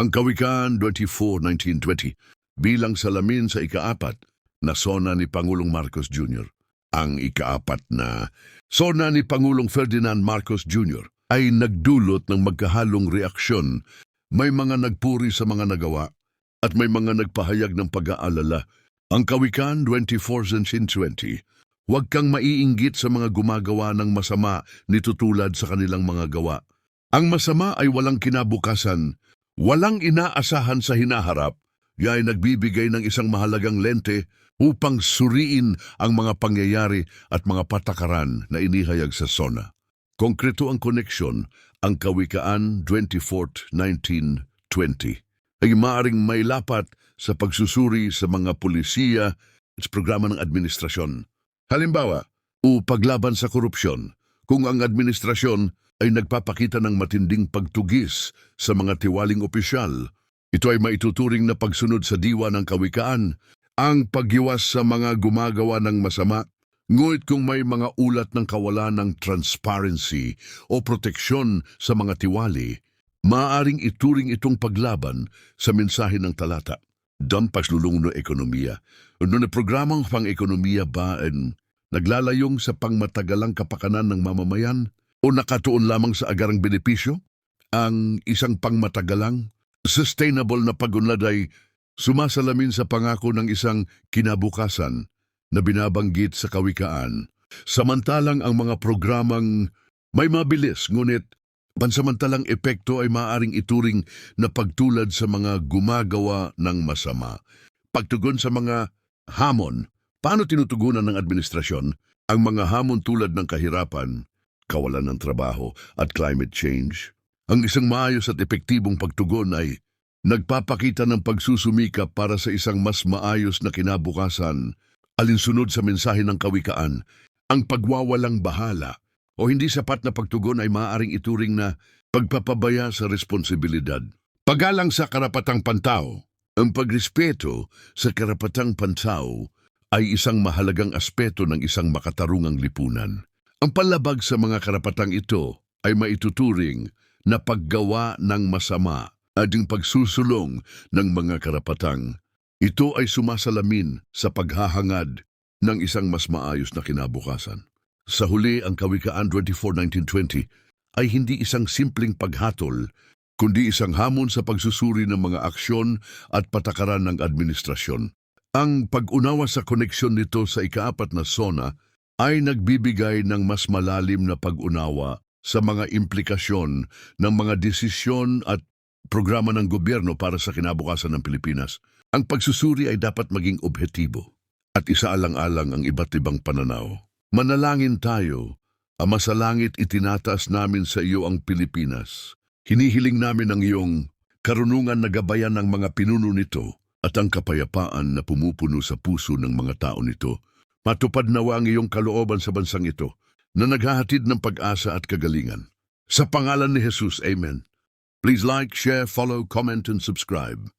Ang Kawikaan 24-1920 bilang salamin sa ikaapat na sona ni Pangulong Marcos Jr. Ang ikaapat na sona ni Pangulong Ferdinand Marcos Jr. ay nagdulot ng magkahalong reaksyon. May mga nagpuri sa mga nagawa at may mga nagpahayag ng pag-aalala. Ang Kawikaan 24-1920 Huwag kang maiinggit sa mga gumagawa ng masama nito tulad sa kanilang mga gawa. Ang masama ay walang kinabukasan, walang inaasahan sa hinaharap, ay nagbibigay ng isang mahalagang lente upang suriin ang mga pangyayari at mga patakaran na inihayag sa SONA. Konkreto ang koneksyon, ang Kawikaan 24-1920 ay maaring may lapat sa pagsusuri sa mga pulisiya at programa ng administrasyon. Halimbawa, o paglaban sa korupsyon, kung ang administrasyon ay nagpapakita ng matinding pagtugis sa mga tiwaling opisyal, ito ay maituturing na pagsunod sa diwa ng kawikaan, ang paggiwas sa mga gumagawa ng masama, ngunit kung may mga ulat ng kawalan ng transparency o proteksyon sa mga tiwali, maaaring ituring itong paglaban sa mensahe ng talata. Dampas lulong no ekonomiya. No na programang pang-ekonomiya ba en naglalayong sa pangmatagalang kapakanan ng mamamayan o nakatuon lamang sa agarang benepisyo? Ang isang pangmatagalang, sustainable na pagunlad ay sumasalamin sa pangako ng isang kinabukasan na binabanggit sa kawikaan. Samantalang ang mga programang may mabilis ngunit pansamantalang epekto ay maaring ituring na pagtulad sa mga gumagawa ng masama. Pagtugon sa mga hamon, paano tinutugunan ng administrasyon ang mga hamon tulad ng kahirapan, kawalan ng trabaho at climate change? Ang isang maayos at epektibong pagtugon ay nagpapakita ng pagsusumikap para sa isang mas maayos na kinabukasan alinsunod sa mensahe ng kawikaan, ang pagwawalang bahala o hindi sapat na pagtugon ay maaaring ituring na pagpapabaya sa responsibilidad. Pagalang sa karapatang pantao, ang pagrespeto sa karapatang pantao ay isang mahalagang aspeto ng isang makatarungang lipunan. Ang palabag sa mga karapatang ito ay maituturing na paggawa ng masama at yung pagsusulong ng mga karapatang. Ito ay sumasalamin sa paghahangad ng isang mas maayos na kinabukasan. Sa huli, ang Kawikaan 24-1920 ay hindi isang simpleng paghatol, kundi isang hamon sa pagsusuri ng mga aksyon at patakaran ng administrasyon. Ang pag-unawa sa koneksyon nito sa ikaapat na sona ay nagbibigay ng mas malalim na pag-unawa sa mga implikasyon ng mga desisyon at programa ng gobyerno para sa kinabukasan ng Pilipinas. Ang pagsusuri ay dapat maging objektibo at isaalang-alang ang iba't ibang pananaw. Manalangin tayo, Ama sa langit itinataas namin sa iyo ang Pilipinas. Hinihiling namin ang iyong karunungan na gabayan ng mga pinuno nito at ang kapayapaan na pumupuno sa puso ng mga tao nito. Matupad nawa ang iyong kalooban sa bansang ito na naghahatid ng pag-asa at kagalingan. Sa pangalan ni Jesus, Amen. Please like, share, follow, comment, and subscribe.